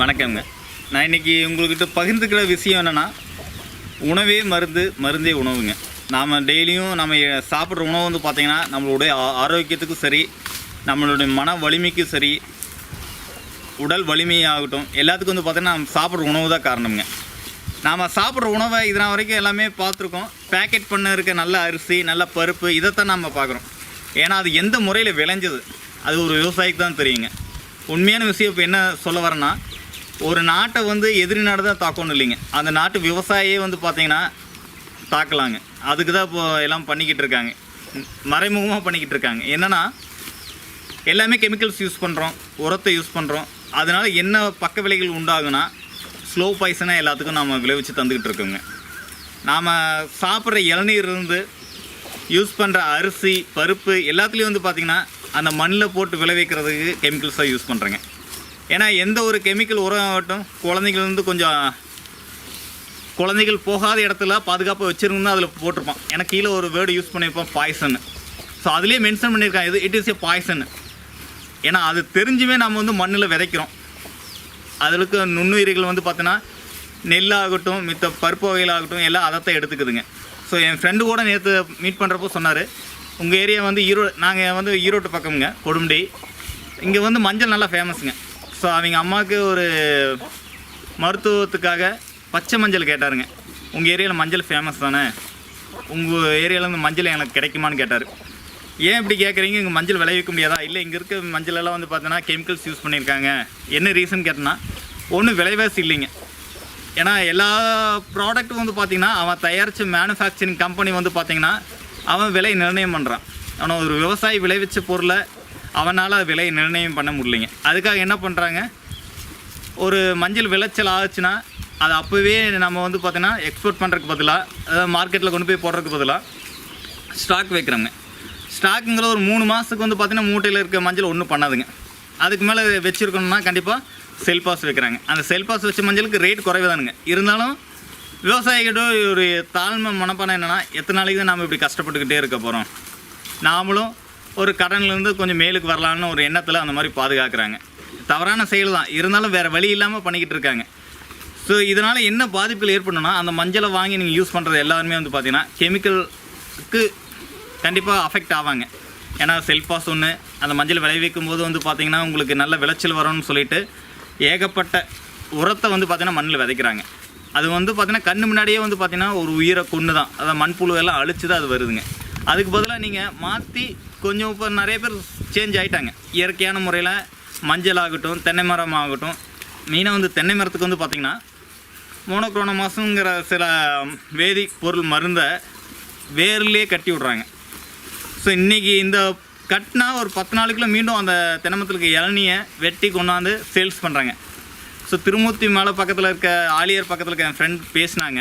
வணக்கம்ங்க. நான் இன்னைக்கு உங்கள்கிட்ட பகிர்ந்துக்கிற விஷயம் என்னென்னா உணவே மருந்து மருந்தே உணவுங்க. நாம் டெய்லியும் நம்ம சாப்பிட்ற உணவு வந்து பார்த்திங்கன்னா நம்மளுடைய ஆரோக்கியத்துக்கும் சரி நம்மளுடைய மன வலிமைக்கும் சரி உடல் வலிமையாகட்டும் எல்லாத்துக்கும் வந்து பார்த்திங்கன்னா நம்ம சாப்பிட்ற உணவு தான் காரணம்ங்க. நாம் சாப்பிட்ற உணவை இதனால் வரைக்கும் எல்லாமே பார்த்துருக்கோம் பேக்கெட் பண்ண இருக்க நல்ல அரிசி நல்ல பருப்பு இதைத்தான் நம்ம பார்க்குறோம் ஏன்னா அது எந்த முறையில் விளைஞ்சது? அது ஒரு விவசாயிக்கு தான் தெரியுங்க. உண்மையான விஷயம் இப்போ என்ன சொல்ல வரேன்னா ஒரு நாட்டை வந்து எதிரி நாடு தான் தாக்கணும் இல்லைங்க. அந்த நாட்டு விவசாயியே வந்து பார்த்திங்கன்னா தாக்கலாங்க. அதுக்கு தான் இப்போ எல்லாம் பண்ணிக்கிட்டு இருக்காங்க. மறைமுகமாக பண்ணிக்கிட்டு இருக்காங்க. என்னென்னா எல்லாமே கெமிக்கல்ஸ் யூஸ் பண்ணுறோம் உரத்தை யூஸ் பண்ணுறோம் அதனால் என்ன பக்க விலைகள் உண்டாகுனா ஸ்லோ பாய்சனாக எல்லாத்துக்கும் நாம் விளைவிச்சு தந்துக்கிட்டு இருக்கோங்க. நாம் சாப்பிட்ற இளநீர் இருந்து யூஸ் பண்ணுற அரிசி பருப்பு எல்லாத்துலேயும் வந்து பார்த்திங்கன்னா அந்த மண்ணில் போட்டு விளைவிக்கிறதுக்கு கெமிக்கல்ஸாக யூஸ் பண்ணுறேங்க ஏன்னா எந்த ஒரு கெமிக்கல் உரம் ஆகட்டும் குழந்தைகள் வந்து கொஞ்சம் குழந்தைகள் போகாத இடத்துல பாதுகாப்பாக வச்சுருந்தா அதில் போட்டிருப்பான். ஏன்னா கீழே ஒரு வேர்டு யூஸ் பண்ணியிருப்பான் பாய்சன் ஸோ அதுலேயே மென்ஷன் பண்ணியிருக்கான் இது இட் இஸ் ஏ பாய்சன் ஏன்னா அது தெரிஞ்சுமே நம்ம வந்து மண்ணில் விதைக்கிறோம். அதுக்கு நுண்ணுயிரிகள் வந்து பார்த்தோன்னா நெல்லாகட்டும் மித்த பருப்பு வகைகளாகட்டும் எல்லாம் அதைத்தான் எடுத்துக்குதுங்க. ஸோ என் ஃப்ரெண்டு கூட நேற்று மீட் பண்ணுறப்போ சொன்னார் உங்கள் ஏரியா வந்து ஈரோடு நாங்கள் வந்து ஈரோட்டு பக்கம்ங்க கொடுமுடி. இங்கே வந்து மஞ்சள் நல்லா ஃபேமஸுங்க ஸோ அவங்க அம்மாவுக்கு ஒரு மருத்துவத்துக்காக பச்சை மஞ்சள் கேட்டாருங்க. உங்கள் ஏரியாவில் மஞ்சள் ஃபேமஸ் தானே? உங்கள் ஏரியாவிலேருந்து மஞ்சள் எனக்கு கிடைக்குமான்னு கேட்டார். ஏன் இப்படி கேட்குறீங்க இங்கே மஞ்சள் விளைவிக்க முடியாதா? இல்லை இங்கே இருக்க மஞ்சளெல்லாம் வந்து பார்த்தோன்னா கெமிக்கல்ஸ் யூஸ் பண்ணியிருக்காங்க. என்ன ரீசன் கேட்டேன்னா ஒன்றும் விலைவாசி இல்லைங்க. ஏன்னா எல்லா ப்ராடக்ட்டும் வந்து பார்த்திங்கன்னா அவன் தயாரித்த மேனுஃபேக்சரிங் கம்பெனி வந்து பார்த்திங்கன்னா அவன் விலை நிர்ணயம் பண்ணுறான் ஆனால் ஒரு விவசாயி விளைவிச்ச பொருளை அவனால் விலையை நிர்ணயம் பண்ண முடியலைங்க. அதுக்காக என்ன பண்ணுறாங்க ஒரு மஞ்சள் விளைச்சல் ஆச்சுன்னா அது அப்போவே நம்ம வந்து பார்த்தீங்கன்னா எக்ஸ்போர்ட் பண்ணுறதுக்கு பதிலாக அதாவது மார்க்கெட்டில் கொண்டு போய் போடுறதுக்கு பதிலாக ஸ்டாக் வைக்கிறாங்க. ஸ்டாக்குங்கிற ஒரு மூணு மாதத்துக்கு வந்து பார்த்திங்கன்னா மூட்டையில் இருக்க மஞ்சள் ஒன்றும் பண்ணாதுங்க. அதுக்கு மேலே வச்சுருக்கணும்னா கண்டிப்பாக செல் பாஸ் வைக்கிறாங்க. அந்த செல் பாஸ் வச்ச மஞ்சளுக்கு ரேட் குறைவு தானுங்க இருந்தாலும் விவசாயிகிட்ட ஒரு தாழ்மை மனப்பானம் என்னென்னா எத்தனை நாளைக்கு தான் நம்ம இப்படி கஷ்டப்பட்டுக்கிட்டே இருக்க போகிறோம் நாமளும் ஒரு கடன்லேருந்து கொஞ்சம் மேலுக்கு வரலான்னு ஒரு எண்ணத்தில் அந்த மாதிரி பாதுகாக்கிறாங்க. தவறான செயல் தான் இருந்தாலும் வேறு வழி இல்லாமல் பண்ணிக்கிட்டு இருக்காங்க. ஸோ இதனால் என்ன பாதிப்புகள் ஏற்படணும்னா அந்த மஞ்சளை வாங்கி நீங்கள் யூஸ் பண்ணுறது எல்லாருமே வந்து பார்த்திங்கன்னா கெமிக்கலுக்கு கண்டிப்பாக அஃபெக்ட் ஆவாங்க. ஏன்னா செல்பாஸ் ஒன்று அந்த மஞ்சள் விளைவிக்கும் போது வந்து பார்த்திங்கன்னா உங்களுக்கு நல்ல விளைச்சல் வரும்னு சொல்லிட்டு ஏகப்பட்ட உரத்தை வந்து பார்த்திங்கன்னா மண்ணில் விதைக்கிறாங்க. அது வந்து பார்த்திங்கன்னா கண்ணு முன்னாடியே வந்து பார்த்திங்கன்னா ஒரு உயிரை கொண்டு தான் அதை மண்புழு எல்லாம் அழிச்சு தான் அது வருதுங்க. அதுக்கு பதிலாக நீங்கள் மாற்றி கொஞ்சம் இப்போ நிறைய பேர் சேஞ்ச் ஆகிட்டாங்க இயற்கையான முறையில் மஞ்சள் ஆகட்டும் தென்னை மரம் ஆகட்டும். மெயினாக வந்து தென்னை மரத்துக்கு வந்து பார்த்திங்கன்னா மோனோக்ரோனமாஸுங்கிற சில வேதி பொருள் மருந்தை வேர்லேயே கட்டி விட்றாங்க. ஸோ இன்றைக்கி இந்த கட்டினா ஒரு பத்து நாளைக்குள்ள மீண்டும் அந்த தென்னமரத்துக்கு இளநியை வெட்டி கொண்டாந்து சேல்ஸ் பண்ணுறாங்க ஸோ திருமூர்த்தி மலை பக்கத்தில் இருக்க ஆலியர் பக்கத்தில் இருக்க என் ஃப்ரெண்ட் பேசினாங்க.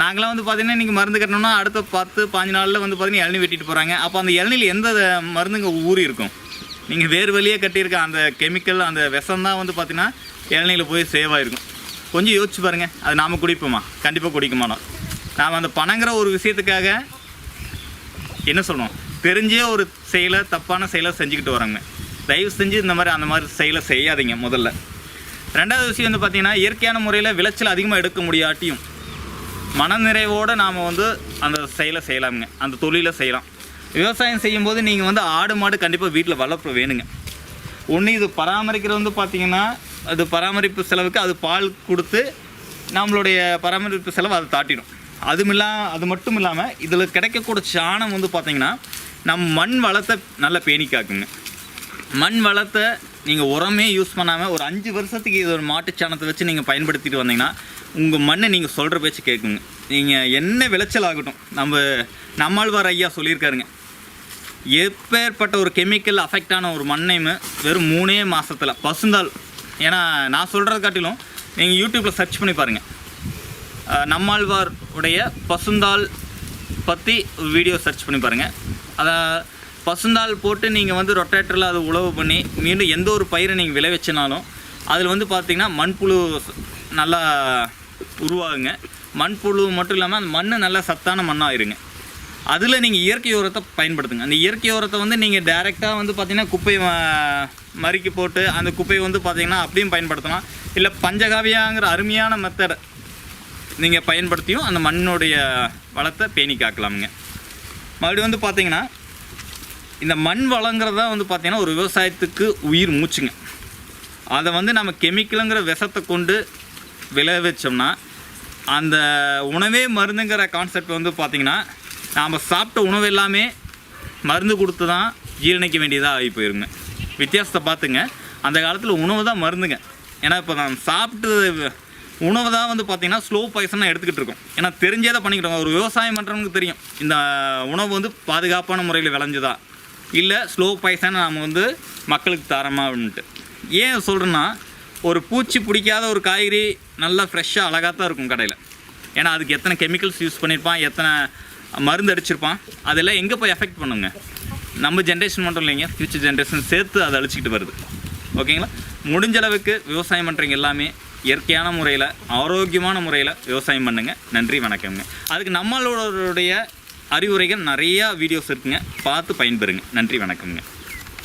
நாங்களாம் வந்து பார்த்தீங்கன்னா இன்றைக்கி மருந்து கட்டணும்னா அடுத்த பத்து பாஞ்சு நாளில் வந்து பார்த்தீங்கன்னா இளநீ வெட்டிட்டு போகிறாங்க அப்போ அந்த இளநியில் எந்த மருந்துங்க ஊறி இருக்கும்? நீங்கள் வேறு வழியே கட்டியிருக்க அந்த கெமிக்கல் அந்த விஷம் தான் வந்து பார்த்தீங்கன்னா இளநியில் போய் சேவ் ஆகிருக்கும் கொஞ்சம் யோசிச்சு பாருங்கள் அது நாம் குடிப்போமா? கண்டிப்பாக குடிக்க நாம் அந்த பணங்கிற ஒரு விஷயத்துக்காக என்ன சொல்லணும் தெரிஞ்சே ஒரு செயலை தப்பான செயலை செஞ்சுக்கிட்டு வராங்க. தயவு செஞ்சு இந்த மாதிரி அந்த மாதிரி செயலை செய்யாதீங்க முதல்ல. ரெண்டாவது விஷயம் வந்து பார்த்திங்கன்னா இயற்கையான முறையில் விளைச்சல் அதிகமாக எடுக்க முடியாட்டியும் மனநிறைவோடு நாம் வந்து அந்த செயலை செய்யலாமுங்க. அந்த தொழிலை செய்யலாம். விவசாயம் செய்யும்போது நீங்கள் வந்து ஆடு மாடு கண்டிப்பாக வீட்டில் வளர்ப்பு வேணுங்க. ஒன்று இது பராமரிக்கிறது வந்து பார்த்திங்கன்னா அது பராமரிப்பு செலவுக்கு அது பால் கொடுத்து நம்மளுடைய பராமரிப்பு செலவு அதை தாட்டிடும். அதுமில்லா அது மட்டும் இல்லாமல் இதில் கிடைக்கக்கூடிய சாணம் வந்து பார்த்திங்கன்னா நம் மண் வளத்தை நல்லா பேணி காக்குங்க மண் வளத்தை நீங்கள் உரமே யூஸ் பண்ணாமல் ஒரு அஞ்சு வருஷத்துக்கு இது ஒரு மாட்டு சாணத்தை வச்சு நீங்கள் பயன்படுத்திட்டு வந்தீங்கன்னா உங்கள் மண்ணை நீங்கள் சொல்கிற பேச்சு கேட்குங்க. நீங்கள் என்ன விளைச்சல் ஆகட்டும். நம்ம நம்மாழ்வார் ஐயா சொல்லியிருக்காருங்க. எப்பேற்பட்ட ஒரு கெமிக்கல் அஃபெக்ட் ஆன ஒரு மண்ணையுமே வெறும் மூணே மாதத்தில் பசுந்தாள். ஏன்னா நான் சொல்கிறத காட்டிலும் நீங்கள் யூடியூப்பில் சர்ச் பண்ணி பாருங்கள் நம்மாழ்வார் உடைய பசுந்தாள் பற்றி வீடியோ சர்ச் பண்ணி பாருங்கள் அதை பசுந்தாள் போட்டு நீங்கள் வந்து ரொட்டேட்டரில் அதை உழவு பண்ணி மீண்டும் எந்த ஒரு பயிரை நீங்கள் விளைவிச்சினாலும் அதில் வந்து பார்த்தீங்கன்னா மண்புழு நல்லா உருவாகுங்க. மண்புழு மட்டும் இல்லாமல் அந்த மண் நல்லா சத்தான மண்ணாக இருங்க அதில் நீங்கள் இயற்கை உரத்தை பயன்படுத்துங்க. அந்த இயற்கை உரத்தை வந்து நீங்கள் டைரெக்டாக வந்து பார்த்திங்கன்னா குப்பை மறுக்கி போட்டு அந்த குப்பையை வந்து பார்த்திங்கன்னா அப்படியும் பயன்படுத்தலாம். இல்லை பஞ்சகாவியாங்கிற அருமையான மெத்தட் நீங்கள் பயன்படுத்தியும் அந்த மண்ணுடைய வளத்தை பேணி காக்கலாமுங்க மறுபடியும் வந்து பார்த்திங்கன்னா இந்த மண் வளங்கிறது தான் வந்து பார்த்திங்கன்னா ஒரு விவசாயத்துக்கு உயிர் மூச்சுங்க. அதை வந்து நம்ம கெமிக்கலுங்கிற விஷத்தை கொண்டு விளைவிச்சோம்னா அந்த உணவே மருந்துங்கிற கான்செப்ட் வந்து பார்த்திங்கன்னா நாம் சாப்பிட்ட உணவு எல்லாமே மருந்து கொடுத்து தான் ஜீரணிக்க வேண்டியதாக ஆகி போயிருங்க. வித்தியாசத்தை பார்த்துங்க. அந்த காலத்தில் உணவு தான் மருந்துங்க. ஏன்னா இப்போ நான் சாப்பிட்டு உணவு தான் வந்து பார்த்திங்கன்னா ஸ்லோ பாய்சனாக எடுத்துக்கிட்டு இருக்கோம். ஏன்னா தெரிஞ்சே தான் பண்ணிக்கிட்டோம். ஒரு விவசாயம் பண்ணுறவங்களுக்கு தெரியும். இந்த உணவு வந்து பாதுகாப்பான முறையில் விளைஞ்சுதா. இல்லை ஸ்லோ பாய்சன் நாம் வந்து மக்களுக்கு தரமான்ட்டு ஏன் சொல்கிறேன்னா ஒரு பூச்சி பிடிக்காத ஒரு காய்கறி நல்லா ஃப்ரெஷ்ஷாக அழகாக தான் இருக்கும் கடையில். ஏன்னா அதுக்கு எத்தனை கெமிக்கல்ஸ் யூஸ் பண்ணியிருப்பான் எத்தனை மருந்து அடிச்சிருப்பான் அதெல்லாம் எங்கே போய் எஃபெக்ட் பண்ணுங்க? நம்ம ஜென்ரேஷன் மட்டும் இல்லைங்க ஃப்யூச்சர் ஜென்ரேஷன் சேர்த்து அதை அழிச்சிக்கிட்டு வருது. ஓகேங்களா முடிஞ்ச அளவுக்கு விவசாயம் பண்ணுறீங்க எல்லாமே இயற்கையான முறையில் ஆரோக்கியமான முறையில் விவசாயம் பண்ணுங்கள் நன்றி வணக்கம்ங்க. அதுக்கு நம்மளோடைய அறிவுரைகள் நிறையா வீடியோஸ் இருக்குங்க. பார்த்து பயன்பெறுங்க. நன்றி வணக்கம்ங்க.